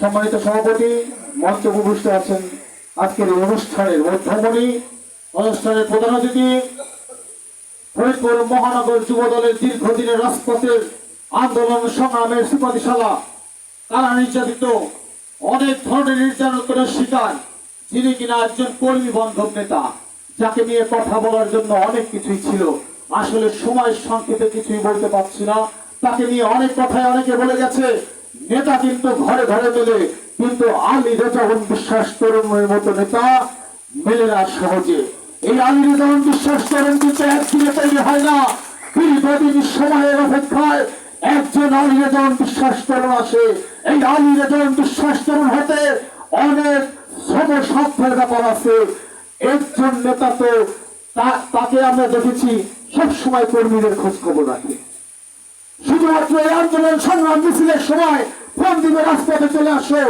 সম্মানিত সভাপতি, মঞ্চে উপবিষ্ট আছেন আজকের এই অনুষ্ঠানের মধ্যমণি, অনুষ্ঠানের প্রধান অতিথি, ফরিদপুর মহানগর যুব দলের দীর্ঘদিনের রাজপথের আন্দোলন সংগ্রামের সুপারিশালা তারা নির্যাতিত, অনেক ধরনের নির্যাতনের শিকার। যিনি কিনা একজন কর্মী বান্ধব নেতা, যাকে নিয়ে কথা বলার জন্য অনেক কিছুই ছিল। আসলে সময় সংক্ষেপে কিছুই বলতে পারছি না। তাকে নিয়ে অনেক কথাই অনেকে বলে গেছে। নেতা কিন্তু ঘরে ঘরে মেলে, কিন্তু আলী রেজাউল বিশ্বাস তরুণের মতো নেতা মেলে না সহজে। এই আলী রেজাউল বিশ্বাস তরুণ কিন্তু একদিনে তৈরি হয় না। দীর্ঘদিন সময়ের অপেক্ষায় একজন আলী রেজাউল বিশ্বাস তরুণ আসে। এই আলী রেজাউল বিশ্বাস তরুণ হতে অনেক ছোট স্বার্থের ব্যাপার আছে। একজন নেতা তো তাকে আমরা দেখেছি সবসময় কর্মীদের খোঁজ খবর রাখে। শুধুমাত্র এই আন্দোলন, সংগ্রাম, মিছিলের সময় ফোন দিবে রাজপথে চলে আসো,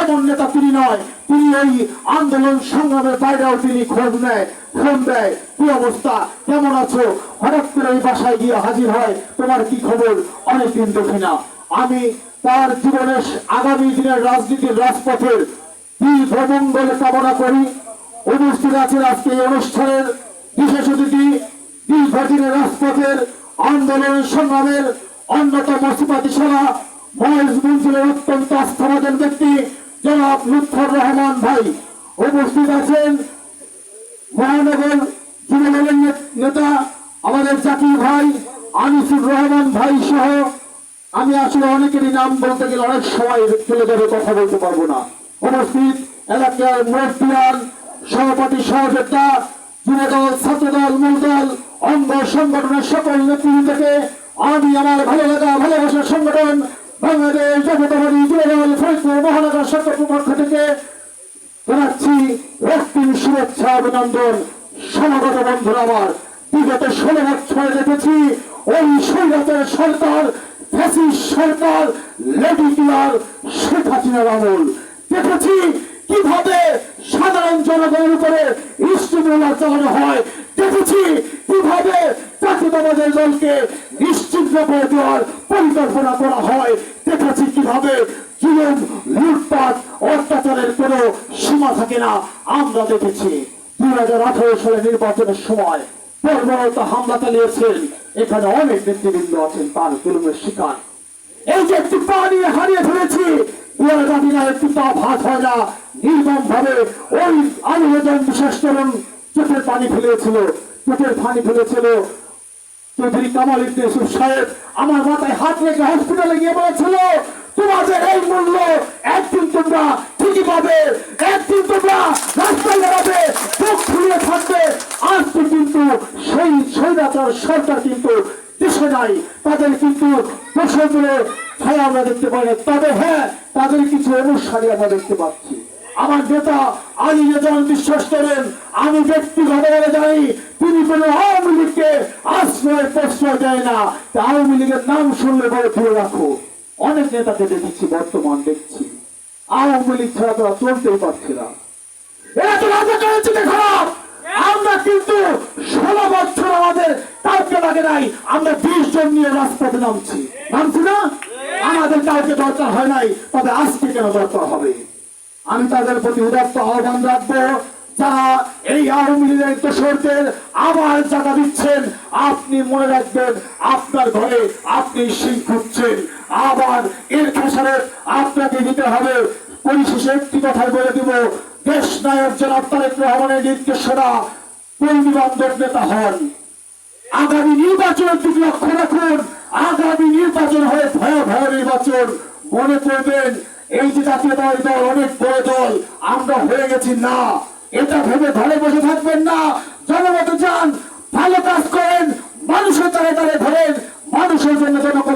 এমন নেতা তিনি নয়। তিনি এই আন্দোলন, সংগ্রামের বাইরেও তিনি খোঁজ নেয়, ফোন দেয়, কি অবস্থা? কেমন আছো? হঠাৎ করে এই বাসায় গিয়ে হাজির হয়, তোমার কি খবর? অনেকদিন দেখি না। আমি তার জীবনের আগামী দিনের রাজনীতির রাজপথের আজকে এই বিশেষ আন্দোলন সংগ্রামের অন্যতম রহমান ভাই। উপস্থিত আছেন মহানগর যুবদলের নেতা আমাদের জাকির ভাই, আনিসুর রহমান ভাই সহ। আমি আসলে অনেকেরই নাম বলতে গেলে অনেক সময় চলে যাবে, কথা বলতে পারব না। উপস্থিত এলাকার মুরব্বিয়ান সভাপতি সহযোদ্ধা, যুবদল, ছাত্রদল, মূলদল, অঙ্গ সংগঠনের সকল নেতৃত্ব থেকে আমি আমার ভালো লাগা ভালোবাসার সংগঠন, বাংলাদেশ জাতীয়তাবাদী যুবদল, ফরিদপুর মহানগর সরকারের পক্ষ থেকে জানাচ্ছি রক্তিম শুভেচ্ছা, অভিনন্দন। সমাগত বন্ধুরা আমার, বিগত ষোলো বছরে দেখেছি ওই সৈরাতের সরকার, ফ্যাসিস্ট সরকার, লেডি কিলার, শেখ হাসিনার আমল। দেখেছি কীভাবে সাধারণ জনগণের উপরে ইস্টিমুলার চালানো হয়। দেখেছি কীভাবে জাতীয়তাবাদের দলকে নিশ্চিন্ত করে দেওয়ার পরিকল্পনা করা হয়। দেখেছি কীভাবে জুলুম লুটপাট, অত্যাচারের কোনো সীমা থাকে না। আমরা দেখেছি দুই হাজার আঠারো সালে নির্বাচনের সময় বর্বরতা হামলা চালিয়েছেন। এখানে অনেক নেতৃবৃন্দ আছেন, তার জুলুমের শিকার। এই যে একটি পা নিয়ে হারিয়ে ফেলেছি ওই আলিজন বিশেষ করুন। চোখের পানি ফেলেছিল, চোখের পানি ফেলেছিল। চৌধুরী কামাল ইবনে আমার মাথায় হাত রেখে হসপিটালে গিয়ে বলেছিল, তোমাদের এই মূল্য একদিন তোমরা ঠিকই পাবে একদিন তোমরা রাস্তায় দাঁড়াবে চোখ খুলে থাকবে আজকে কিন্তু সেই স্বৈরাচার সরকার কিন্তু দেশে নাই। তাদের কিন্তু প্রসঙ্গে ছায়া আমরা দেখতে পাই না। তবে হ্যাঁ তাদের কিছু অনুসারী আমরা দেখতে পাচ্ছি। আমার নেতা আলী রেজাউল বিশ্বাস করেন, আমি ব্যক্তিগতভাবে জানি, তিনি কোন আওয়ামী লীগকে আশ্রয় প্রশ্রয় দেয় না। তা আওয়ামী লীগের নাম শুনলে বলে, ধরে রাখো, অনেক নেতাকে দেখেছি, বর্তমান দেখছি। আওয়ামী লীগ ছাড়া তারা চলতেই পারছে না। এরা তো রাজা খারাপ। আমরা কিন্তু ষোলো বছর আমাদের লাগে নাই, আমরা বিশ জন নিয়ে রাজপথে নামছি। নামছি না? আমাদের কাউকে দরকার হয় নাই, তবে আজকে কেন দরকার হবে? আমি তাদের প্রতি উদাত্ত আহ্বান রাখব, যারা এই আওয়ামী লীগের দোষরদের আবার জায়গা দিচ্ছেন, আপনি মনে রাখবেন, আপনার ঘরে আপনি সিং খুঁজছেন। আবার এর খেসারত আপনাকে দিতে হবে। পরিশেষে একটি কথাই বলে দিব, দেশ নায়ক জনাব তারেক রহমানের নির্দেশনা কর্মী বান্ধব নেতা হন। আগামী নির্বাচন দিকে লক্ষ্য রাখুন। আগামী নির্বাচন হয়ে ভয়াবহ নির্বাচন। মনে করবেন, এই যে জাতীয়তাবাদী দল অনেক বড় দল, আমরা হয়ে গেছি না। এটা ভেবে ঘরে বসে থাকবেন না। জনমতে যান ভালো কাজ করেন, মানুষের তারে ধরেন, মানুষের জন্য জনকল্যাণ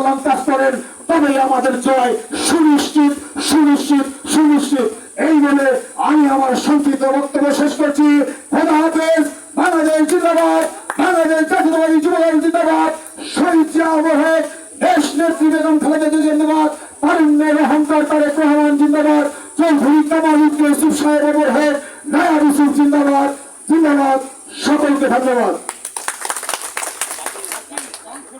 বেগম খালেদা জিন্দাবাদ তারুণ্যের অহংকার তারেক রহমান জিন্দাবাদ। চৌধুরী কামাল ইউসুফ সাহেব এবার হয়ে নায়াব ইউসুফ জিন্দাবাদ। জিন্দাবাদ। সকলকে ধন্যবাদ।